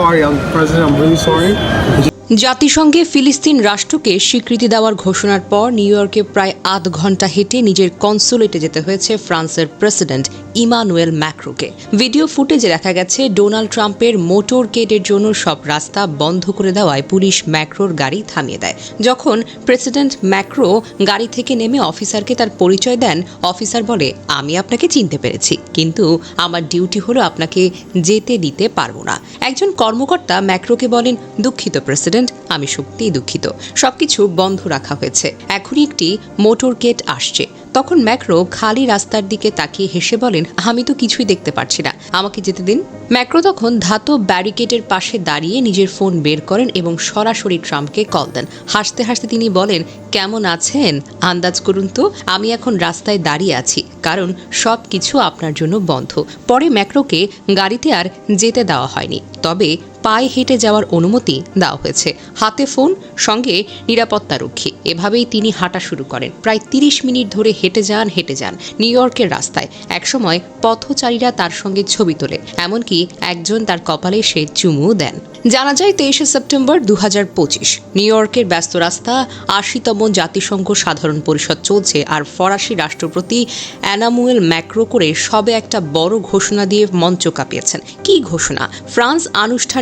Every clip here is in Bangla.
sorry, I'm President. I'm really sorry. জাতিসংঘে ফিলিস্তিন রাষ্ট্রকে স্বীকৃতি দেওয়ার ঘোষণার পর নিউ ইয়র্কে প্রায় আধ ঘণ্টা হেঁটে নিজের কনসুলেটে যেতে হয়েছে ফ্রান্সের প্রেসিডেন্ট ইমানুয়েল ম্যাক্রোকে। ভিডিও ফুটেজে দেখা গেছে, ডোনাল্ড ট্রাম্পের মোটর কেটের জন্য সব রাস্তা বন্ধ করে দেওয়ায় পুলিশ ম্যাক্রোর গাড়ি থামিয়ে দেয়। যখন প্রেসিডেন্ট ম্যাক্রো গাড়ি থেকে নেমে অফিসারকে তার পরিচয় দেন, অফিসার বলে, আমি আপনাকে চিনতে পেরেছি, কিন্তু আমার ডিউটি হলো আপনাকে যেতে দিতে পারব না। একজন কর্মকর্তা ম্যাক্রোকে বলেন, দুঃখিত, প্রেসিডেন্ট। আমি সত্যিই দুঃখিত। সবকিছু বন্ধ রাখা হয়েছে। এখনই একটি মোটর গেট আসছে। তখন ম্যাক্রো খালি রাস্তার দিকে তাকিয়ে হেসে বলেন, আমি তো কিছুই দেখতে পাচ্ছি না। আমাকে যেতে দিন। ম্যাক্রো তখন ধাতব ব্যারিকেডের পাশে দাঁড়িয়ে নিজের ফোন বের করেন এবং সরাসরি ট্রাম্পকে কল দেন। হাসতে হাসতে তিনি বলেন, কেমন আছেন? আন্দাজ করুন তো, আমি এখন রাস্তায় দাঁড়িয়ে আছি, কারণ সব কিছু আপনার জন্য বন্ধ। পরে ম্যাক্রোকে গাড়িতে আর যেতে দেওয়া হয়নি। তবে পায়ে হেঁটে যাওয়ার অনুমতি দেওয়া হয়েছে। হাতে ফোন, সঙ্গে নিরাপত্তারক্ষী এভাবেই তিনি হাঁটা শুরু করেন। প্রায় তিরিশ মিনিট ধরে হেঁটে যান হেঁটে যান। নিউ ইয়র্কের রাস্তায়। একসময় পথচারীরা তার সঙ্গে ছবি তোলে। এমনকি একজন তার কপালে সে চুমু দেন। জানা যায়, তেইশে সেপ্টেম্বর দু হাজার পঁচিশ। নিউ ইয়র্কের ব্যস্ত রাস্তা, আশিতম জাতিসংঘ সাধারণ পরিষদ চলছে আর ফরাসি রাষ্ট্রপতি অ্যানামুয়েল ম্যাক্রো করে সবে একটা বড় ঘোষণা দিয়ে মঞ্চ কাঁপিয়েছেন। কি ঘোষণা? ফ্রান্স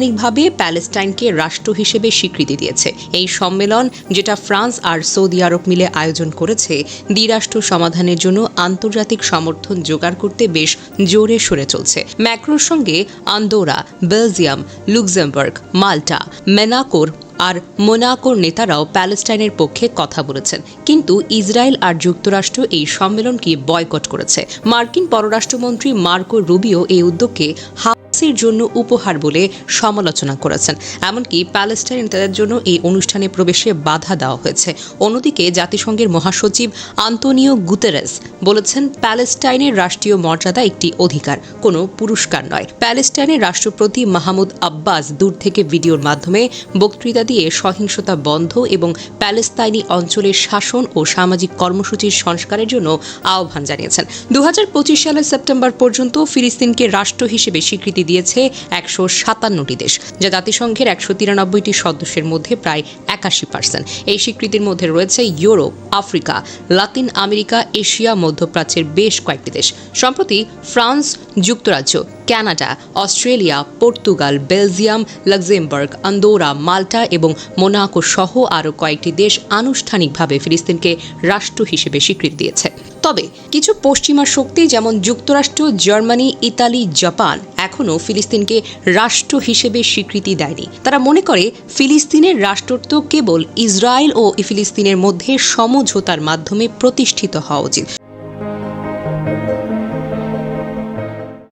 আনুষ্ঠানিকভাবে প্যালেস্টাইনকে রাষ্ট্র হিসেবে স্বীকৃতি দিয়েছে। এই সম্মেলন, যেটা ফ্রান্স আর সৌদি আরব মিলে আয়োজন করেছে, দ্বিরাষ্ট্র সমাধানের জন্য আন্তর্জাতিক সমর্থন জোগাড় করতে বেশ জোরে সরে চলছে। ম্যাক্রোর সঙ্গে আন্দোরা, বেলজিয়াম, লুক্সেমবার্গ, মাল্টা, মেনাকোর আর মোনাকোর নেতারাও প্যালেস্টাইনের পক্ষে কথা বলেছেন। কিন্তু ইসরায়েল আর যুক্তরাষ্ট্র এই সম্মেলনকে বয়কট করেছে। মার্কিন পররাষ্ট্রমন্ত্রী মার্কো রুবিও এই উদ্যোগকে হামাসের জন্য উপহার বলে সমালোচনা করেছেন। এমনকি প্যালেস্টাইন জন্য এই অনুষ্ঠানে প্রবেশে বাধা দেওয়া হয়েছে। অন্যদিকে জাতিসংঘের মহাসচিব আন্তোনিও গুতেরেস বলেছেন, প্যালেস্টাইনের রাষ্ট্রীয় মর্যাদা একটি অধিকার, কোনো পুরস্কার নয়। প্যালেস্টাইনের রাষ্ট্রপতি মাহমুদ আব্বাস দূর থেকে ভিডিওর মাধ্যমে বক্তৃতা দিয়ে সহিংসতা বন্ধ এবং প্যালেস্তাইনি অঞ্চলের শাসন ও সামাজিক কর্মসূচির সংস্কারের জন্য আহ্বান জানিয়েছেন। দু হাজার পঁচিশ সালের সেপ্টেম্বর পর্যন্ত ফিলিস্তিনকে রাষ্ট্র হিসেবে স্বীকৃতি দিয়েছে একশো সাতান্নটি দেশ, যা জাতিসংঘের একশো তিরানব্বইটি সদস্যের মধ্যে প্রায় একাশি পার্সেন্ট এই স্বীকৃতির মধ্যে রয়েছে Europe, Africa, Latin America, Asia, মধ্যপ্রাচ্যের বেশ কয়েকটি দেশ। সম্প্রতি ফ্রান্স যুক্তরাজ্য Canada, Australia, Portugal, Belgium, Luxembourg, Andorra, Malta এবং মোনাকো সহ আরও কয়েকটি দেশ আনুষ্ঠানিকভাবে ফিলিস্তিনকে রাষ্ট্র হিসেবে স্বীকৃতি দিয়েছে। তবে কিছু পশ্চিমা শক্তি যেমন যুক্তরাষ্ট্র, জার্মানি, ইতালি, জাপান এখনও ফিলিস্তিনকে রাষ্ট্র হিসেবে স্বীকৃতি দেয়নি। তারা মনে করে ফিলিস্তিনের রাষ্ট্রত্ব কেবল ইসরায়েল ও ফিলিস্তিনের মধ্যে সমঝোতার মাধ্যমে প্রতিষ্ঠিত হওয়া উচিত।